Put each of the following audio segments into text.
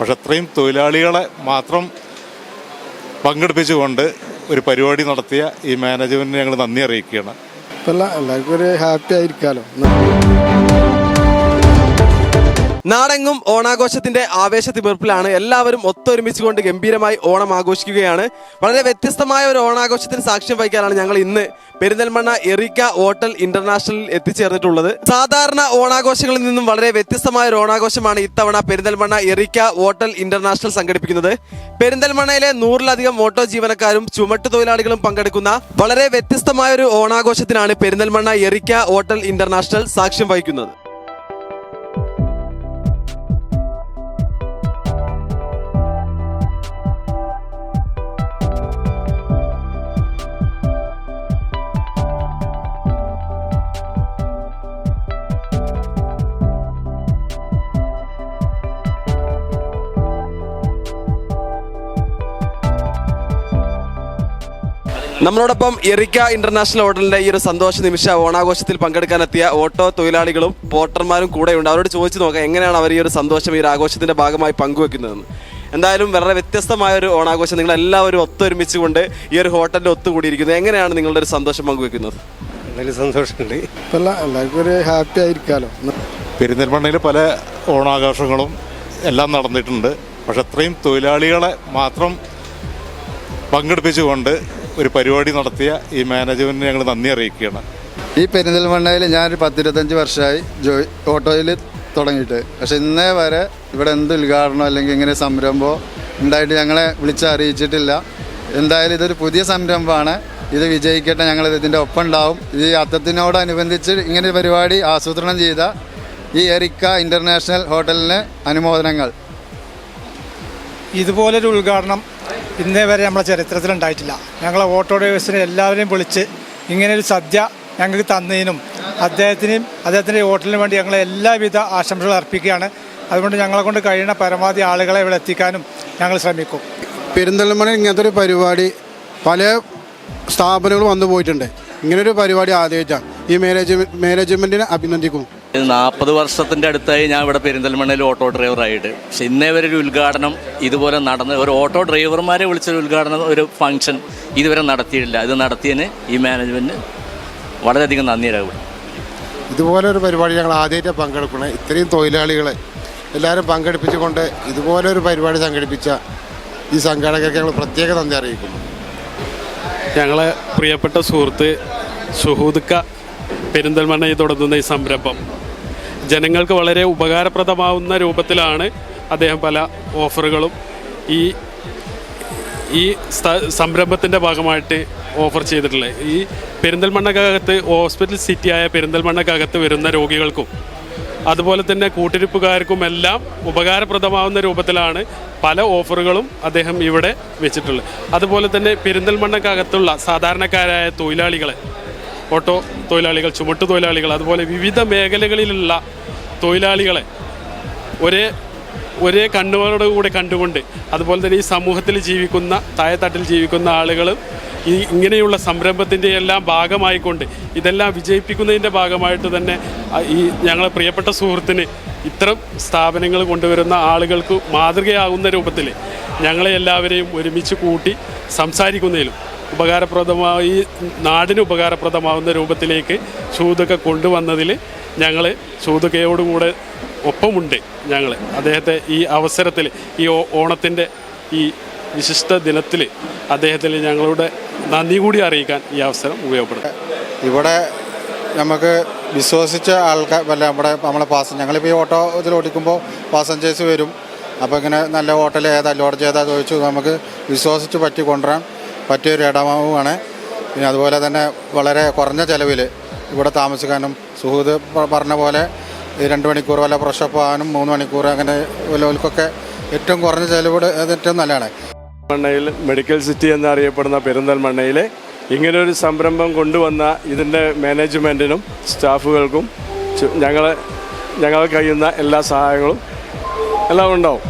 പക്ഷെ അത്രയും തൊഴിലാളികളെ മാത്രം പങ്കെടുപ്പിച്ചുകൊണ്ട് ഒരു പരിപാടി നടത്തിയ ഈ മാനേജ്മെന്റിന് ഞങ്ങൾ നന്ദി അറിയിക്കുകയാണ്. എല്ലാവർക്കും ഒരു ഹാപ്പി ആയിരിക്കാലോ. നാടെങ്ങും ഓണാഘോഷത്തിന്റെ ആവേശ തിമിർപ്പിലാണ് എല്ലാവരും ഒത്തൊരുമിച്ചുകൊണ്ട് ഗംഭീരമായി ഓണം ആഘോഷിക്കുകയാണ്. വളരെ വ്യത്യസ്തമായ ഒരു ഓണാഘോഷത്തിന് സാക്ഷ്യം വഹിക്കാനാണ് ഞങ്ങൾ ഇന്ന് പെരിന്തൽമണ്ണ എറിക്ക ഹോട്ടൽ ഇന്റർനാഷണലിൽ എത്തിച്ചേർന്നിട്ടുള്ളത്. സാധാരണ ഓണാഘോഷങ്ങളിൽ നിന്നും വളരെ വ്യത്യസ്തമായ ഒരു ഓണാഘോഷമാണ് ഇത്തവണ പെരിന്തൽമണ്ണ എറിക്ക ഹോട്ടൽ ഇന്റർനാഷണൽ സംഘടിപ്പിക്കുന്നത്. പെരിന്തൽമണ്ണയിലെ നൂറിലധികം ഓട്ടോ ജീവനക്കാരും ചുമട്ടു തൊഴിലാളികളും പങ്കെടുക്കുന്ന വളരെ വ്യത്യസ്തമായ ഒരു ഓണാഘോഷത്തിനാണ് പെരിന്തൽമണ്ണ എറിക്ക ഹോട്ടൽ ഇന്റർനാഷണൽ സാക്ഷ്യം വഹിക്കുന്നത്. നമ്മളോടൊപ്പം എറിക്ക ഇന്റർനാഷണൽ ഹോട്ടലിന്റെ ഈ ഒരു സന്തോഷ നിമിഷ ഓണാഘോഷത്തിൽ പങ്കെടുക്കാനെത്തിയ ഓട്ടോ തൊഴിലാളികളും പോട്ടർമാരും കൂടെയുണ്ട്. അവരോട് ചോദിച്ചു നോക്കാം എങ്ങനെയാണ് അവർ ഈ ഒരു സന്തോഷം ഈ ഒരു ആഘോഷത്തിന്റെ ഭാഗമായി പങ്കുവെക്കുന്നതെന്ന്. എന്തായാലും വളരെ വ്യത്യസ്തമായ ഒരു ഓണാഘോഷം നിങ്ങൾ എല്ലാവരും ഒത്തൊരുമിച്ച് കൊണ്ട് ഈ ഒരു ഹോട്ടലിൽ ഒത്തുകൂടിയിരിക്കുന്നത് എങ്ങനെയാണ് നിങ്ങളുടെ ഒരു സന്തോഷം പങ്കുവെക്കുന്നത്? നല്ല സന്തോഷമുണ്ട്. ഇപ്പല്ല എല്ലാവർക്കും ഒരു ഹാപ്പി ആയിരിക്കാലോ. പെരിന്തൽമണ്ണയിൽ പല ഓണാഘോഷങ്ങളും എല്ലാം നടന്നിട്ടുണ്ട്. പക്ഷെ അത്രയും തൊഴിലാളികളെ മാത്രം പങ്കെടുപ്പിച്ചുകൊണ്ട് ഒരു പരിപാടി നടത്തിയ ഈ മാനേജ്മെന്റിന് ഞങ്ങൾ നന്ദി അറിയിക്കുകയാണ്. ഈ പെരിന്തൽമണ്ണയിൽ ഞാൻ ഞാനൊരു പത്തിരുപത്തഞ്ച് വർഷമായി ജോയി ഓട്ടോയിൽ തുടങ്ങിയിട്ട്. പക്ഷെ ഇന്നേ വരെ ഇവിടെ എന്ത് ഉദ്ഘാടനം അല്ലെങ്കിൽ ഇങ്ങനെ സംരംഭമോ ഉണ്ടായിട്ട് ഞങ്ങളെ വിളിച്ച് അറിയിച്ചിട്ടില്ല എന്തായാലും ഇതൊരു പുതിയ സംരംഭമാണ്. ഇത് വിജയിക്കട്ടെ ഞങ്ങൾ ഇതിന്റെ ഒപ്പം ഉണ്ടാവും. ഈ അത്തത്തിനോടനുബന്ധിച്ച് ഇങ്ങനെ ഒരു പരിപാടി ആസൂത്രണം ചെയ്ത ഈ എറിക്ക ഇന്റർനാഷണൽ ഹോട്ടലിന് അനുമോദനങ്ങൾ. ഇതുപോലൊരു ഉദ്ഘാടനം ഇന്നേ വരെ നമ്മളെ ചരിത്രത്തിൽ ഉണ്ടായിട്ടില്ല ഞങ്ങളെ ഓട്ടോ എല്ലാവരെയും വിളിച്ച് ഒരു സദ്യ ഞങ്ങൾക്ക് തന്നതിനും അദ്ദേഹത്തിനും അദ്ദേഹത്തിന്റെ ഹോട്ടലിന് വേണ്ടി ഞങ്ങളെ എല്ലാവിധ ആശംസകളും അർപ്പിക്കുകയാണ്. അതുകൊണ്ട് ഞങ്ങളെ കൊണ്ട് കഴിയുന്ന പരമാവധി ആളുകളെ ഇവിടെ എത്തിക്കാനും ഞങ്ങൾ ശ്രമിക്കും. പെരിന്തൽമണ്ണ ഇങ്ങനത്തെ ഒരു പരിപാടി പല സ്ഥാപനങ്ങളും വന്നു പോയിട്ടുണ്ട്. ഇങ്ങനൊരു പരിപാടി ആദ്യമായിട്ടാണ്. ഈ മാനേജ്മെന്റിനെ അഭിനന്ദിക്കും നാൽപ്പത് വർഷത്തിന്റെ അടുത്തായി ഞാൻ ഇവിടെ പെരിന്തൽമണ്ണയിൽ ഓട്ടോ ഡ്രൈവറായിട്ട്. പക്ഷെ ഇന്നേ വരെ ഒരു ഉദ്ഘാടനം ഇതുപോലെ നടന്ന് ഒരു ഓട്ടോ ഡ്രൈവർമാരെ വിളിച്ചൊരു ഉദ്ഘാടനം ഒരു ഫംഗ്ഷൻ ഇതുവരെ നടത്തിയിട്ടില്ല. ഇത് നടത്തിയതിന് ഈ മാനേജ്മെന്റ് വളരെയധികം നന്ദി രേഖപ്പെടും ഇതുപോലെ ഒരു പരിപാടി ഞങ്ങൾ ആദ്യമായിട്ട് പങ്കെടുക്കണേ ഇത്രയും തൊഴിലാളികളെ എല്ലാവരും പങ്കെടുപ്പിച്ചുകൊണ്ട് ഇതുപോലെ ഒരു പരിപാടി സംഘടിപ്പിച്ച ഈ സംഘാടകർക്ക് ഞങ്ങൾ പ്രത്യേക നന്ദി അറിയിക്കുന്നു. ഞങ്ങളെ പ്രിയപ്പെട്ട സുഹൃത്ത് സുഹൂദ്ക്ക പെരിന്തൽമണ്ണയിൽ തുടങ്ങുന്ന ഈ സംരംഭം. ജനങ്ങൾക്ക് വളരെ ഉപകാരപ്രദമാവുന്ന രൂപത്തിലാണ് അദ്ദേഹം പല ഓഫറുകളും ഈ ഈ സംരംഭത്തിന്റെ ഭാഗമായിട്ട് ഓഫർ ചെയ്തിട്ടുള്ളത്. ഈ പെരിന്തൽമണ്ണക്കകത്ത് ഹോസ്പിറ്റൽ സിറ്റിയായ പെരിന്തൽമണ്ണക്കകത്ത് വരുന്ന രോഗികൾക്കും അതുപോലെ തന്നെ കൂട്ടിരിപ്പുകാർക്കും എല്ലാം ഉപകാരപ്രദമാവുന്ന രൂപത്തിലാണ് പല ഓഫറുകളും അദ്ദേഹം ഇവിടെ വെച്ചിട്ടുള്ളത്. അതുപോലെ തന്നെ പെരിന്തൽമണ്ണക്കകത്തുള്ള സാധാരണക്കാരായ തൊഴിലാളികളെ ഓട്ടോ തൊഴിലാളികൾ ചുമട്ടു തൊഴിലാളികൾ അതുപോലെ വിവിധ മേഖലകളിലുള്ള തൊഴിലാളികളെ ഒരേ ഒരേ കണ്ണുകളോട് കൂടെ കണ്ടുകൊണ്ട് അതുപോലെ തന്നെ ഈ സമൂഹത്തിൽ ജീവിക്കുന്ന താഴെത്തട്ടിൽ ജീവിക്കുന്ന ആളുകൾ ഈ ഇങ്ങനെയുള്ള സംരംഭത്തിന്റെ എല്ലാം ഭാഗമായിക്കൊണ്ട് ഇതെല്ലാം വിജയിപ്പിക്കുന്നതിന്റെ ഭാഗമായിട്ട് തന്നെ ഈ ഞങ്ങളെ പ്രിയപ്പെട്ട സുഹൃത്തിന് ഇത്തരം സ്ഥാപനങ്ങൾ കൊണ്ടുവരുന്ന ആളുകൾക്ക് മാതൃകയാകുന്ന രൂപത്തിൽ ഞങ്ങളെ എല്ലാവരെയും ഒരുമിച്ച് കൂട്ടി സംസാരിക്കുന്നതിലും ഉപകാരപ്രദമായി നാടിന് ഉപകാരപ്രദമാകുന്ന രൂപത്തിലേക്ക് ചൂതൊക്കെ കൊണ്ടുവന്നതിൽ ഞങ്ങൾ ഷൂതുകയോടുകൂടെ ഒപ്പമുണ്ട് ഞങ്ങൾ അദ്ദേഹത്തെ ഈ അവസരത്തിൽ ഈ ഓണത്തിന്റെ ഈ വിശിഷ്ട ദിനത്തിൽ അദ്ദേഹത്തിൽ ഞങ്ങളുടെ നന്ദി കൂടി അറിയിക്കാൻ ഈ അവസരം ഉപയോഗപ്പെടും ഇവിടെ നമുക്ക് വിശ്വസിച്ച ആൾക്കാർ അല്ല നമ്മുടെ നമ്മളെ പാസ ഞങ്ങളിപ്പോൾ ഈ ഓട്ടോ ഇതിൽ ഓടിക്കുമ്പോൾ പാസഞ്ചേഴ്സ് വരും. അപ്പോൾ ഇങ്ങനെ നല്ല ഹോട്ടൽ ഏതാ ലോഡ്ജ് ഏതാ ചോദിച്ചു നമുക്ക് വിശ്വസിച്ച് പറ്റി കൊണ്ടുവരാൻ പറ്റിയൊരു ഇടമാവുകയാണ്. പിന്നെ അതുപോലെ തന്നെ വളരെ കുറഞ്ഞ ചിലവിൽ ഇവിടെ താമസിക്കാനും സുഹൃത്ത് പറഞ്ഞ പോലെ രണ്ട് മണിക്കൂർ വല്ല പ്രഷപ്പ് ആകാനും മൂന്ന് മണിക്കൂർ അങ്ങനെ വല്ലവർക്കൊക്കെ ഏറ്റവും കുറഞ്ഞ ചിലവ് ഏറ്റവും നല്ലതാണ്. മണ്ണയിൽ മെഡിക്കൽ സിറ്റി എന്നറിയപ്പെടുന്ന പെരിന്തൽമണ്ണയിലെ ഇങ്ങനൊരു സംരംഭം കൊണ്ടുവന്ന ഇതിന്റെ മാനേജ്മെന്റിനും സ്റ്റാഫുകൾക്കും ഞങ്ങൾ ഞങ്ങൾ കഴിയുന്ന എല്ലാ സഹായങ്ങളും എല്ലാം ഉണ്ടാവും.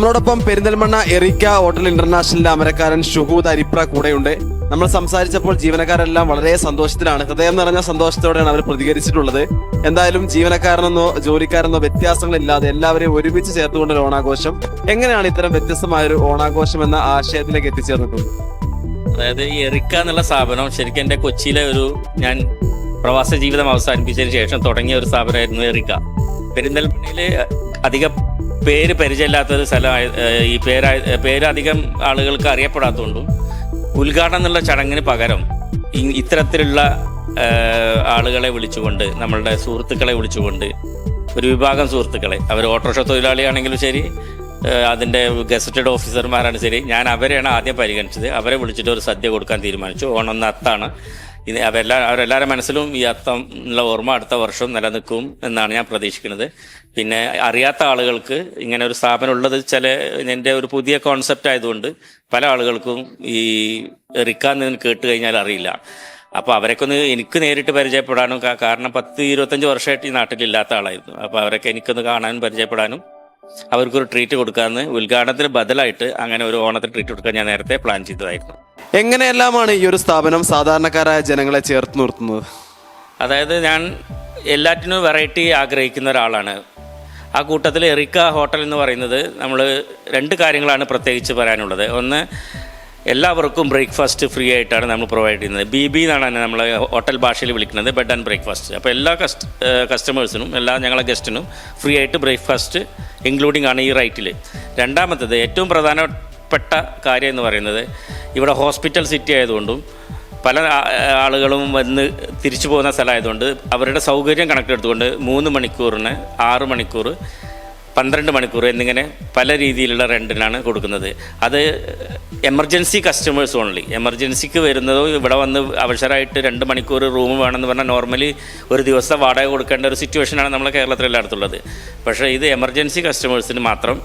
നമ്മളോടൊപ്പം പെരിന്തൽമണ്ണ എറിക്ക ഹോട്ടൽ ഇന്റർനാഷണലിലെ അമരക്കാരൻ ഷുഹൂദ് അരിപ്ര കൂടെയുണ്ട്. നമ്മൾ സംസാരിച്ചപ്പോൾ ജീവനക്കാരെല്ലാം വളരെ സന്തോഷത്തിലാണ്. ഹൃദയം നിറഞ്ഞ സന്തോഷത്തോടെയാണ് അവർ പ്രതികരിച്ചിട്ടുള്ളത്. എന്തായാലും ജീവനക്കാരനെന്നോ ജോലിക്കാരെന്നോ വ്യത്യാസങ്ങളില്ലാതെ എല്ലാവരെയും ഒരുമിച്ച് ചേർത്തുകൊണ്ടൊരു ഓണാഘോഷം. എങ്ങനെയാണ് ഇത്തരം വ്യത്യസ്തമായ ഒരു ഓണാഘോഷം എന്ന ആശയത്തിലേക്ക് എത്തിച്ചേർന്നിട്ടുള്ളത് അതായത് ഈ എറിക്ക എന്നുള്ള സ്ഥാപനം ശരിക്കും എന്റെ കൊച്ചിയിലെ ഒരു ഞാൻ പ്രവാസ ജീവിതം അവസാനിപ്പിച്ചതിന് ശേഷം തുടങ്ങിയ ഒരു സ്ഥാപനമായിരുന്നു എറിക്ക. പെരിന്തൽമണ്ണയിൽ അധികം പേര് പരിചയമില്ലാത്തൊരു സ്ഥലമായ ഈ പേരായ പേരധികം ആളുകൾക്ക് അറിയപ്പെടാത്തതുകൊണ്ടും ഉദ്ഘാടനം എന്നുള്ള ചടങ്ങിന് പകരം ഇത്തരത്തിലുള്ള ആളുകളെ വിളിച്ചുകൊണ്ട് നമ്മളുടെ സുഹൃത്തുക്കളെ വിളിച്ചുകൊണ്ട് ഒരു വിഭാഗം സുഹൃത്തുക്കളെ അവർ ഓട്ടോറിക്ഷ തൊഴിലാളിയാണെങ്കിലും ശരി അതിന്റെ ഗസറ്റഡ് ഓഫീസർമാരാണ്. ശരി ഞാൻ അവരെയാണ് ആദ്യം പരിഗണിച്ചത്. അവരെ വിളിച്ചിട്ട് ഒരു സദ്യ കൊടുക്കാൻ തീരുമാനിച്ചു. ഓണം അത്താണ്. ഇത് അവരെല്ലാ അവരെല്ലാവരുടെ മനസ്സിലും ഈ അത്തം ഉള്ള ഓർമ്മ അടുത്ത വർഷം നിലനിൽക്കും എന്നാണ് ഞാൻ പ്രതീക്ഷിക്കുന്നത്. പിന്നെ അറിയാത്ത ആളുകൾക്ക് ഇങ്ങനെ ഒരു സ്ഥാപനം ഉള്ളത് ചില എന്റെ ഒരു പുതിയ കോൺസെപ്റ്റ് ആയതുകൊണ്ട് പല ആളുകൾക്കും ഈ റിക്കാന്ന് കേട്ട് കഴിഞ്ഞാൽ അറിയില്ല. അപ്പോൾ അവരൊക്കെ ഒന്ന് എനിക്ക് നേരിട്ട് പരിചയപ്പെടാനും കാരണം പത്ത് ഇരുപത്തഞ്ച് വർഷമായിട്ട് ഈ നാട്ടിലില്ലാത്ത ആളായിരുന്നു. അപ്പോൾ അവരൊക്കെ എനിക്കൊന്ന് കാണാനും പരിചയപ്പെടാനും അവർക്കൊരു ട്രീറ്റ് കൊടുക്കാമെന്ന് ഉദ്ഘാടനത്തിന് ബദലായിട്ട് അങ്ങനെ ഒരു ഓണത്തിന് ട്രീറ്റ് കൊടുക്കാൻ ഞാൻ നേരത്തെ പ്ലാൻ ചെയ്തതായിരുന്നു. എങ്ങനെയെല്ലാമാണ് ഈ ഒരു സ്ഥാപനം സാധാരണക്കാരായ ജനങ്ങളെ ചേർത്ത് നിർത്തുന്നത്? അതായത് ഞാൻ എല്ലാറ്റിനും വെറൈറ്റി ആഗ്രഹിക്കുന്ന ഒരാളാണ്. ആ കൂട്ടത്തിൽ എറിക്ക ഹോട്ടൽ എന്ന് പറയുന്നത് നമ്മൾ രണ്ട് കാര്യങ്ങളാണ് പ്രത്യേകിച്ച് പറയാനുള്ളത്. ഒന്ന് എല്ലാവർക്കും ബ്രേക്ക്ഫാസ്റ്റ് ഫ്രീ ആയിട്ടാണ് നമ്മൾ പ്രൊവൈഡ് ചെയ്യുന്നത്. ബി ബി എന്നാണ് നമ്മൾ ഹോട്ടൽ ഭാഷയിൽ വിളിക്കുന്നത് ബെഡ് ആൻഡ് ബ്രേക്ക്ഫാസ്റ്റ് അപ്പോൾ എല്ലാ കസ്റ്റ് കസ്റ്റമേഴ്സിനും എല്ലാ ഞങ്ങളെ ഗസ്റ്റിനും ഫ്രീ ആയിട്ട് ബ്രേക്ക്ഫാസ്റ്റ് ഇൻക്ലൂഡിങ് ആണ് ഈ റൈറ്റിൽ രണ്ടാമത്തത് ഏറ്റവും പ്രധാനപ്പെട്ട കാര്യം എന്ന് പറയുന്നത് ഇവിടെ ഹോസ്പിറ്റൽ സിറ്റി ആയതുകൊണ്ടും പല ആളുകളും വന്ന് തിരിച്ചു പോകുന്ന സ്ഥലമായതുകൊണ്ട് അവരുടെ സൗകര്യം കണക്കിലെടുത്തുകൊണ്ട് മൂന്ന് മണിക്കൂറിന് ആറ് മണിക്കൂർ പന്ത്രണ്ട് മണിക്കൂർ എന്നിങ്ങനെ പല രീതിയിലുള്ള റെന്റിനാണ് കൊടുക്കുന്നത്. അത് എമർജൻസി കസ്റ്റമേഴ്സ് ഓൺലി. എമർജൻസിക്ക് വരുന്നതോ ഇവിടെ വന്ന് അവസരമായിട്ട് രണ്ട് മണിക്കൂർ റൂം വേണമെന്ന് പറഞ്ഞാൽ നോർമലി ഒരു ദിവസം വാടക കൊടുക്കേണ്ട ഒരു സിറ്റുവേഷനാണ് നമ്മളെ കേരളത്തിൽ എല്ലായിടത്തുള്ളത് പക്ഷേ ഇത് എമർജൻസി കസ്റ്റമേഴ്സിന് മാത്രം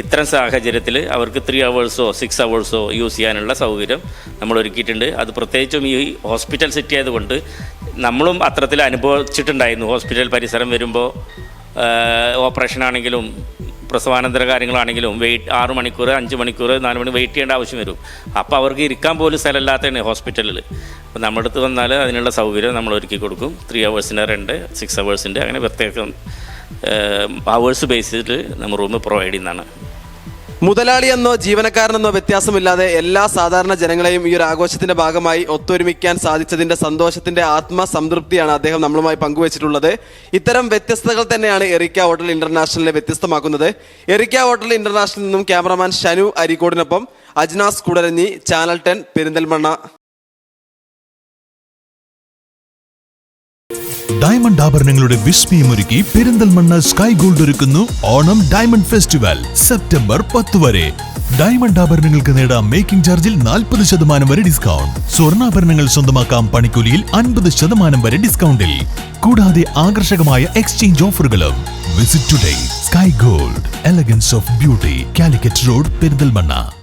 ഇത്തരം സാഹചര്യത്തിൽ അവർക്ക് ത്രീ അവേഴ്സോ സിക്സ് അവേഴ്സോ യൂസ് ചെയ്യാനുള്ള സൗകര്യം നമ്മൾ ഒരുക്കിയിട്ടുണ്ട്. അത് പ്രത്യേകിച്ചും ഈ ഹോസ്പിറ്റൽ സിറ്റി ആയതുകൊണ്ട് നമ്മളും അത്തരത്തിൽ അനുഭവിച്ചിട്ടുണ്ടായിരുന്നു. ഹോസ്പിറ്റൽ പരിസരം വരുമ്പോൾ ഓപ്പറേഷൻ ആണെങ്കിലും പ്രസവാനന്തര കാര്യങ്ങളാണെങ്കിലും വെയിറ്റ് ആറ് മണിക്കൂർ അഞ്ച് മണിക്കൂർ നാല് മണി വെയിറ്റ് ചെയ്യേണ്ട ആവശ്യം വരും. അപ്പോൾ അവർക്ക് ഇരിക്കാൻ പോലും സ്ഥലമില്ലാത്തതാണ് ഹോസ്പിറ്റലിൽ. അപ്പോൾ നമ്മുടെ അടുത്ത് വന്നാൽ അതിനുള്ള സൗകര്യം നമ്മൾ ഒരുക്കി കൊടുക്കും. ത്രീ അവേഴ്സിന്റെ രണ്ട് സിക്സ് അവേഴ്സിന്റെ അങ്ങനെ പ്രത്യേകം അവേഴ്സ് ബേസിൽ നമ്മൾ റൂം പ്രൊവൈഡ് ചെയ്യുന്നതാണ്. മുതലാളി എന്നോ ജീവനക്കാരനെന്നോ വ്യത്യാസമില്ലാതെ എല്ലാ സാധാരണ ജനങ്ങളെയും ഈ ഒരു ആഘോഷത്തിന്റെ ഭാഗമായി ഒത്തൊരുമിക്കാൻ സാധിച്ചതിന്റെ സന്തോഷത്തിന്റെ ആത്മസംതൃപ്തിയാണ് അദ്ദേഹം നമ്മളുമായി പങ്കുവച്ചിട്ടുള്ളത്. ഇത്തരം വ്യത്യസ്തതകൾ തന്നെയാണ് എറിക്ക ഹോട്ടൽ ഇന്റർനാഷണലിനെ വ്യത്യസ്തമാക്കുന്നത്. എറിക്ക ഹോട്ടൽ ഇന്റർനാഷണലിൽ നിന്നും cameraman Shanu അരിക്കോടിനൊപ്പം Ajnas Koodaranhi channel ten Perinthalmanna. Diamond ആഭരണങ്ങളുടെ വിസ്മയമൊരുക്കി പെരിന്തൽമണ്ണ സ്കൈ ഗോൾഡ് ഒരുക്കുന്നു ഓണം ഡയമണ്ട് ഫെസ്റ്റിവൽ സെപ്റ്റംബർ പത്ത് വരെ. ഡയമണ്ട് ആഭരണങ്ങൾക്ക് നേടാം മേക്കിംഗ് ചാർജിൽ നാൽപ്പത് ശതമാനം വരെ ഡിസ്കൗണ്ട്. സ്വർണാഭരണങ്ങൾ സ്വന്തമാക്കാം പണിക്കൂലിയിൽ അൻപത് ശതമാനം വരെ ഡിസ്കൗണ്ടിൽ. കൂടാതെ ആകർഷകമായ എക്സ്ചേഞ്ച് ഓഫറുകളും. Visit today sky gold elegance of beauty Calicut road Perinthalmanna.